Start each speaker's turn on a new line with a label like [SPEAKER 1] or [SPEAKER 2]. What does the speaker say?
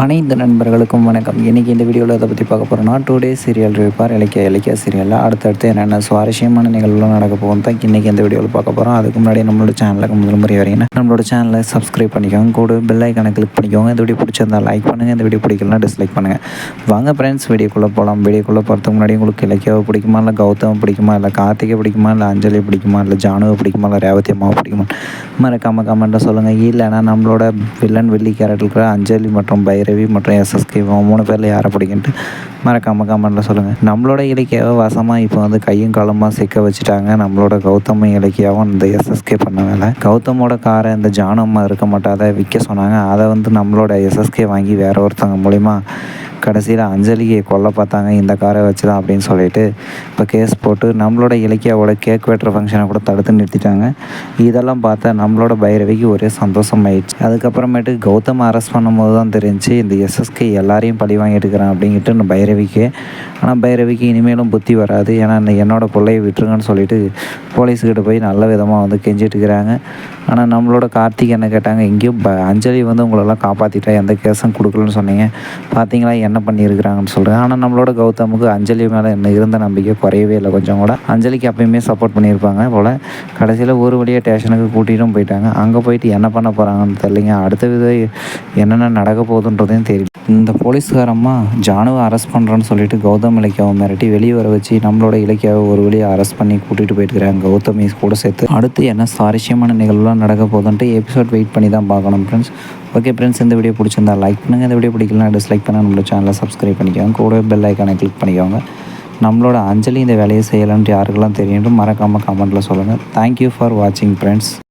[SPEAKER 1] அனைத்து நண்பர்களுக்கும் வணக்கம். இன்றைக்கி இந்த வீடியோவில் அதை பற்றி பார்க்க போகிறோம்னா டூ டேஸ் சீரியல் இருப்பார் இலக்கிய இலக்கிய சீரியலில் அடுத்தடுத்து என்னென்ன சுவாரஸ்யமான நிகழ்வுலாம் நடக்க போகும் தான் இன்றைக்கி இந்த வீடியோவில் பார்க்க போகிறோம் அதுக்கு முன்னாடி நம்மளோட சேனலுக்கு முதல் முறை வரீங்கன்னா நம்மளோட சேனலை சப்ஸ்கிரைப் பண்ணிக்கோங்க. கூட பெல் ஐக்கானை கிளிக் பண்ணிக்கோங்க. இந்த வீடியோ பிடிச்சிருந்தா லைக் பண்ணுங்கள் இந்த வீடியோ பிடிக்கலாம் டிஸ்லைக் பண்ணுங்கள் வாங்க ஃப்ரெண்ட்ஸ் வீடியோக்குள்ளே போகலாம் வீடியோக்குள்ளே போகிறதுக்கு முன்னாடி உங்களுக்கு இலக்கியாவை பிடிக்குமா இல்லை கௌதம் பிடிக்குமா இல்லை கார்த்திகை பிடிக்குமா இல்லை அஞ்சலி பிடிக்குமா இல்லை ஜானுவை பிடிக்குமா இல்லை ரேவதி அம்மாவை பிடிக்குமா? மறக்காம கமெண்ட்டை சொல்லுங்கள் இல்லைன்னா நம்மளோட வில்லன் வெள்ளி கேரக்டர் இருக்கிற அஞ்சலி மற்றும் பைரவி மற்றும் எஸ்எஸ்கே மூணு பேரில் யாரை பிடிக்குன்ட்டு மறக்காம கமெண்ட்டில் சொல்லுங்கள் நம்மளோட இலக்கியாவை வசமாக இப்போ வந்து கையும் காலமாக சிக்க வச்சுட்டாங்க. நம்மளோட கௌதம இலக்கியாவும் இந்த எஸ்எஸ்கே பண்ண வேலை. கௌதமோட காரை இந்த ஜானம்மா இருக்க மாட்டாத விற்க சொன்னாங்க. அதை வந்து நம்மளோட எஸ்எஸ்கே வாங்கி வேற ஒருத்தவங்க மூலிமா கடைசியில் அஞ்சலியை கொல்ல பார்த்தாங்க. இந்த காரை வச்சு தான் அப்படின்னு சொல்லிட்டு இப்போ கேஸ் போட்டு நம்மளோட இலக்கியாவோட கேக் வெட்டுற ஃபங்க்ஷனை கூட தடுத்து நிறுத்திட்டாங்க. இதெல்லாம் பார்த்தா நம்மளோட பைரவிக்கு ஒரே சந்தோஷம் ஆயிடுச்சு அதுக்கப்புறமேட்டு கௌதம் அரெஸ்ட் பண்ணும்போது தான் தெரிஞ்சு இந்த எஸ்எஸ்கே எல்லாரையும் பழி வாங்கிட்டு இருக்கிறான் அப்படிங்கிட்டு இந்த பைரவிக்கு. ஆனால் பைரவிக்கு இனிமேலும் புத்தி வராது. ஏன்னா என்னோட பிள்ளையை விட்டுருங்கன்னு சொல்லிட்டு போலீஸ்கிட்ட போய் நல்ல விதமாக வந்து கெஞ்சிட்டு இருக்கிறாங்க. ஆனால் நம்மளோட கார்த்திக் என்ன கேட்டாங்க? எங்கேயும் ப அஞ்சலி வந்து உங்களெல்லாம் காப்பாற்றிட்டா எந்த கேஸும் கொடுக்கலன்னு சொன்னீங்க. பார்த்தீங்களா என்ன பண்ணியிருக்கிறாங்கன்னு சொல்கிறேன் ஆனால் நம்மளோட கௌதமுக்கு அஞ்சலி மேலே என்ன இருந்த நம்பிக்கை குறையவே இல்லை. கொஞ்சம் கூட அஞ்சலிக்கு அப்பயுமே சப்போர்ட் பண்ணியிருப்பாங்க போல். கடைசியில் ஒரு வழியாக ஸ்டேஷனுக்கு கூட்டிகிட்டும் போயிட்டாங்க. அங்கே போயிட்டு என்ன பண்ண போகிறாங்கன்னு தெரியலைங்க. அடுத்த வித என்னென்ன நடக்க போகுதுன்றதையும் தெரியல. இந்த போலீஸ்காரம்மா ஜானுவை அரெஸ்ட் பண்ணுறோன்னு சொல்லிட்டு கௌதம் இலக்கியாவை மிரட்டி வெளியே வர வச்சு நம்மளோட இலக்கியாவை ஒரு வழியாக அரெஸ்ட் பண்ணி கூட்டிகிட்டு போயிட்டுருக்காங்க கௌதமி கூட சேர்த்து. அடுத்து என்ன சுவாரஸ்யமான நிகழ்வுலாம் நடக்க போதுன்ட்டு எபிசோட் வெயிட் பண்ணி தான் பார்க்கணும் ஃப்ரெண்ட்ஸ் ஓகே ஃப்ரெண்ட்ஸ் இந்த வீடியோ பிடிச்சிருந்தா லைக் பண்ணுங்கள் இந்த வீடியோ பிடிக்கலாம் டிஸ்லைக் பண்ணால் நம்மளோட சேனலை சப்ஸ்கிரைப் பண்ணிக்கோங்க. கூட பெல் ஐக்கானை கிளிக் பண்ணிக்கோங்க. நம்மளோட அஞ்சலி இந்த வேலையை செய்யலான்ட்டு யாருக்கெல்லாம் தெரியும் மறக்காமல் கமெண்ட்டில் சொல்லுங்கள் தேங்க்யூ ஃபார் வாட்சிங் ஃப்ரெண்ட்ஸ்